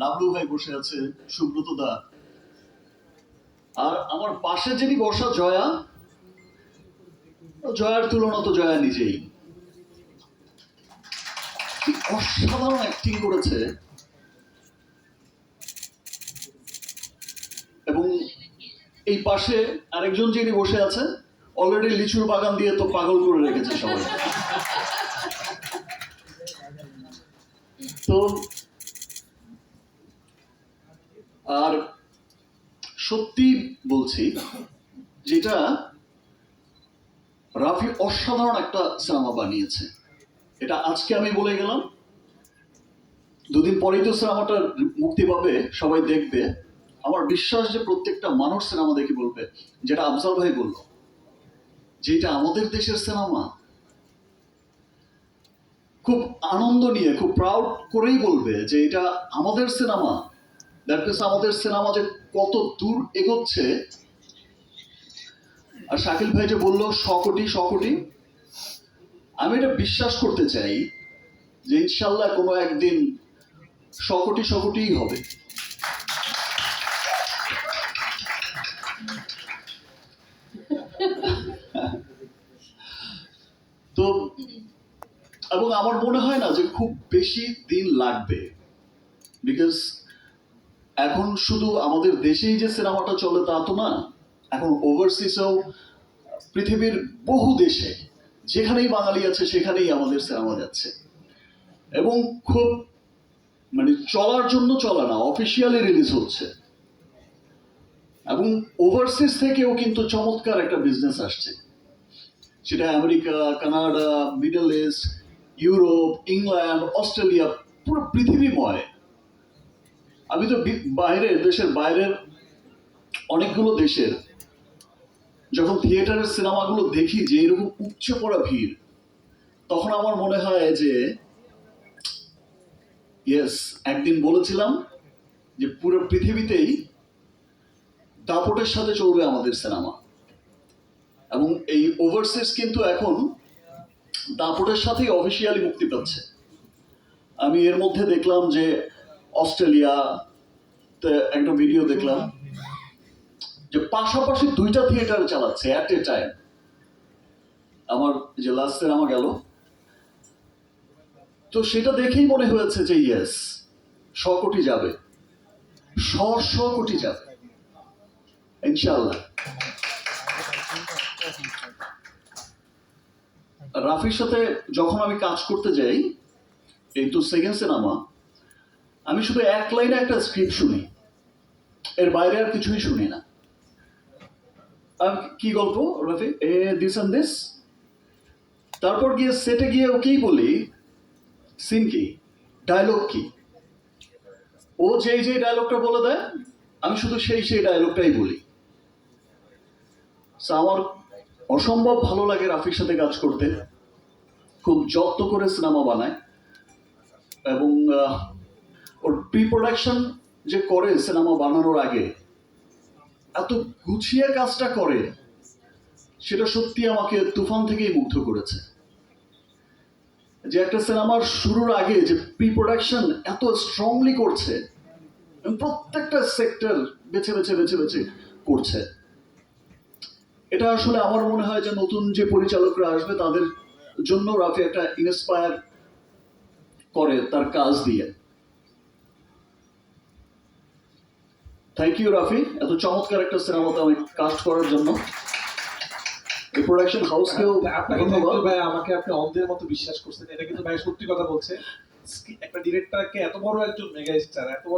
লাবলু ভাই বসে আছে, সুব্রত দা। আর আমার পাশে যিনি বসা জয়া জয়ার তুলনা তো জয়া নিজেই। অসাধারণ অ্যাক্টিং করেছে। এবং এই পাশে আরেকজন যিনি বসে আছে অলরেডি লিচুর বাগান দিয়ে তো পাগল করে রেখেছে সবাই। তো আর সত্যি বলছি যেটা রাফি অসাধারণ একটা সিনেমা বানিয়েছে। এটা আজকে আমি বলে গেলাম। দুদিন পরেই তো সিনেমাটা মুক্তি পাবে, সবাই দেখবে। আমার বিশ্বাস যে প্রত্যেকটা মানুষ সিনেমা দেখে বলবে, যেটা আফজাল ভাই বলল যে এটা আমাদের দেশের সিনেমা, খুব আনন্দ নিয়ে, খুব প্রাউড করেই বলবে যে এটা আমাদের সিনেমা। দ্যাট মিনস আমাদের সিনেমা যে কত দূর এগোচ্ছে? আর শাকিল ভাই যে বলল শ কোটি শ কোটি আমি এটা বিশ্বাস করতে চাই যে ইনশাল্লাহ কোনো একদিন শ কোটি শ কোটিই হবে। তো, এবং আমার মনে হয় না যে খুব বেশি দিন লাগবে। বিকজ এখন শুধু আমাদের দেশেই যে সিনেমাটা চলে তা তো না এখন ওভারসিসেও পৃথিবীর বহু দেশে যেখানেই বাঙালি আছে সেখানেই আমাদের সিনেমা যাচ্ছে। এবং খুব মানে চলার জন্য চলে না অফিসিয়ালি রিলিজ হচ্ছে। এবং ওভারসিজ থেকেও কিন্তু চমৎকার একটা বিজনেস আসছে। সেটা America, Canada Middle East Europe, England, Australia, পুরো পৃথিবীময়। আমি তো বি- বাইরের, দেশের বাইরের অনেকগুলো দেশের, যখন থিয়েটারের সিনেমাগুলো দেখি যে এরকম উপচে পড়া ভিড়, তখন আমার মনে হয় যে ইয়েস একদিন বলেছিলাম যে পুরো পৃথিবীতেই দাপটের সাথে চলবে আমাদের সিনেমা। এবং এই ওভারসিজ কিন্তু এখন দাপটের সাথেই অফিসিয়ালি মুক্তি পাচ্ছে। আমি এর মধ্যে দেখলাম যে অস্ট্রেলিয়া একটা ভিডিও দেখলাম, যে পাশাপাশি দুইটা থিয়েটার চালাচ্ছে অ্যাট এ টাইম আমার যে লাস্ট সিনেমা গেল। তো সেটা দেখেই মনে হয়েছে যে ইয়েস শ কোটি যাবে। শ শ কোটি যাবে। ইনশাল্লাহ রাফির সাথে যখন আমি কাজ করতে যাই, এই তো সেকেন্ড সিনেমা আমি শুধু এক লাইনে একটা স্ক্রিপ্ট শুনি। এর বাইরে আর কিছুই শুনি না। আর কি গল্প, রাফি? এ দিস অ্যান্ড দিস তারপর গিয়ে সেটে গিয়ে ওকেই বলি সিন কি? ডায়লগ কি? ও যেই যেই ডায়লগটা বলে দেয়, আমি শুধু সেই সেই ডায়লগটাই বলি। আমার অসম্ভব ভালো লাগে রাফির সাথে কাজ করতে। খুব যত্ন করে সিনেমা বানায়। এবং ওর প্রি প্রোডাকশন যে করে সিনেমা বানানোর আগে, এত গুছিয়ে কাজটা করে, সেটা সত্যি আমাকে তুফান থেকেই মুগ্ধ করেছে। যে একটা সিনেমার শুরুর আগে যে প্রি প্রোডাকশন এত স্ট্রংলি করছে প্রত্যেকটা সেক্টর বেছে বেছে বেছে বেছে করছে। এটা আসলে আমার মনে হয় যে নতুন যে পরিচালকরা আসবে, তাদের জন্য রাফি একটা ইন্সপায়ার করে তার কাজ দিয়ে। থ্যাংক ইউ রাফি এত চমৎকার একটা সিনেমাতে আমি কাস্ট করার জন্য। এই প্রোডাকশন হাউসকেও আপনাকে ধন্যবাদ। ভাই আমাকে আপনি অন্ধের মতো বিশ্বাস করছেন। এটা কিন্তু ভাই সত্যি কথা বলছে। একটা ডিরেক্টরকে এত বড় একজন মেগা স্টার এত বড়